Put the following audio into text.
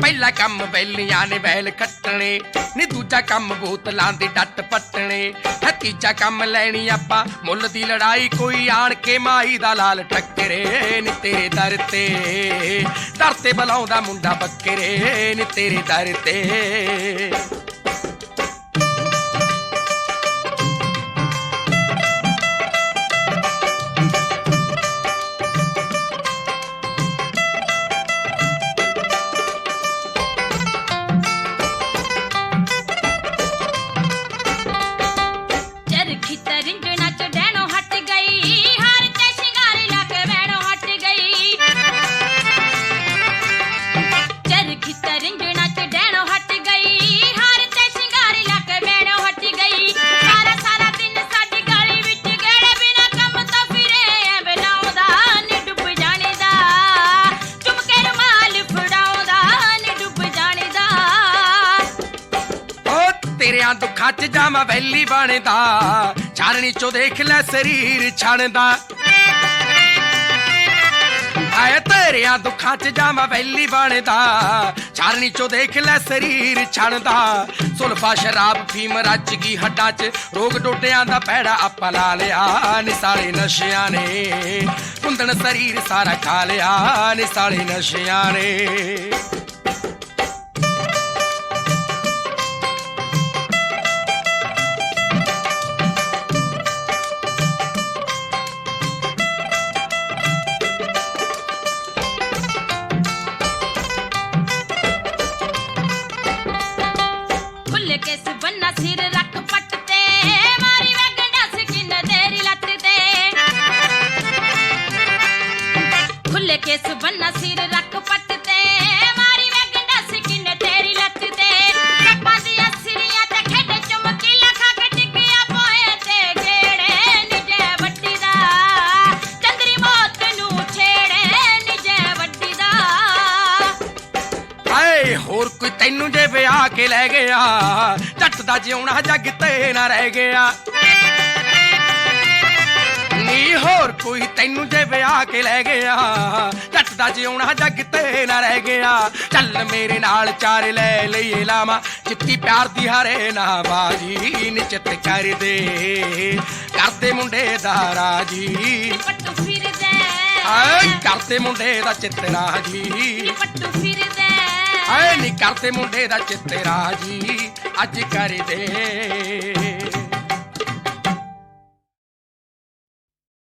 ਪਹਿਲਾ ਕੰਮ ਬੈਲੀਆਂ ਨੇ ਬੈਲ ਕੱਟਣੇ ਨੀ ਦੂਜਾ ਕੰਮ ਬੋਤਲਾਂ ਦੇ ਡੱਟ ਪੱਟਣੇ। ਹੈ ਤੀਜਾ ਕੰਮ ਲੈਣੀ ਆਪਾਂ, ਮੁੱਲ ਦੀ ਲੜਾਈ ਕੋਈ ਆਣ ਕੇ ਮਾਈ ਦਾ ਲਾਲ ਟੱਕਰੇ ਨੀ ਤੇਰੇ ਦਰ ਤੇ। ਦਰ ਤੇ ਬਲਾਉਂਦਾ ਮੁੰਡਾ ਬੱਕਰੇ, ਨੀ ਤੇਰੇ ਦਰ ਤੇ। ਓ ਤੇਰਿਆਂ ਦੁੱਖਾਂ 'ਚ ਜਾਵਾਂ, ਵੈਲੀ ਬਣਦਾ। ਚਾਰਣੀ 'ਚੋਂ ਦੇਖ ਲੈ ਸਰੀਰ ਛਣਦਾ। ਆਏ ਤੇਰਿਆਂ ਦੁੱਖਾਂ 'ਚ ਜਾਵਾਂ, ਵੈਲੀ ਬਣਦਾ। ਚਾਰਣੀ 'ਚੋਂ ਦੇਖ ਲੈ ਸਰੀਰ ਛਣਦਾ। ਸੁਲਫਾ ਸ਼ਰਾਬ ਫੀਮ ਰੱਜ ਗਈ ਹੱਡਾਂ 'ਚ। ਰੋਗ ਡੋਡਿਆਂ ਦਾ ਪੈੜਾ ਆਪਾਂ ਲਾ ਲਿਆ। ਨਿਸਾਲੇ ਨਸ਼ਿਆਂ ਨੇ, ਕੁੰਦਨ ਸਰੀਰ ਸਾਰਾ ਖਾ ਲਿਆ। ਨਿਸਾਲੇ ਨਸ਼ਿਆਂ ਨੇ। ਖੁੱਲ ਕੇ ਸੁਬੰਨਾ ਸਿਰ ਰੱਖ ਪੱਟ ਤੇ, ਮਾਰੀ ਵੇ ਗੰਡਾ ਸਕਿਨ ਤੇਰੀ ਲੱਤ ਤੇ। ਖੁੱਲ ਕੇ ਸੁਬੰਨਾ ਸਿਰ ਹਾਏ ਹੋਰ ਕੋਈ ਤੈਨੂੰ ਜੇ ਵਿਆਹ ਕੇ ਲੈ ਗਿਆ ਜੱਟ ਦਾ ਜਿਉਣਾ ਜੱਗ ਤੇ ਨਾ ਰਹਿ ਗਿਆ। ਨੀ ਹੋਰ ਕੋਈ ਤੈਨੂੰ ਜੇ ਵਿਆਹ ਕੇ ਲੈ ਗਿਆ ਜੱਟ ਦਾ ਜਿਉਣਾ ਜੱਗ ਤੇ ਨਾ ਰਹਿ ਗਿਆ। ਚੱਲ ਮੇਰੇ ਨਾਲ ਚਾਰ ਲੈ ਲਈਏ ਲਾਵਾਂ ਚਿੱਟੀ ਪਿਆਰ ਦੀ ਹਰੇ ਨਾ ਬਾਜੀ ਨਿਚਤ ਕਰ ਦੇ। ਕਰਦੇ ਮੁੰਡੇ ਦਾ ਰਾਜੀ। ਪੱਟੂ ਫਿਰਦਾ। ਆਏ ਕਰਦੇ ਮੁੰਡੇ ਦਾ ਚਿੱਤਰਾ ਜੀ ਪੱਟੂ ਫਿਰਦਾ। ਆਏ ਨੀ ਕਰਦੇ ਮੁੰਡੇ ਦਾ ਚਿੱਤੇ ਰਾਜੀ ਅੱਜ ਕਰ ਦੇ।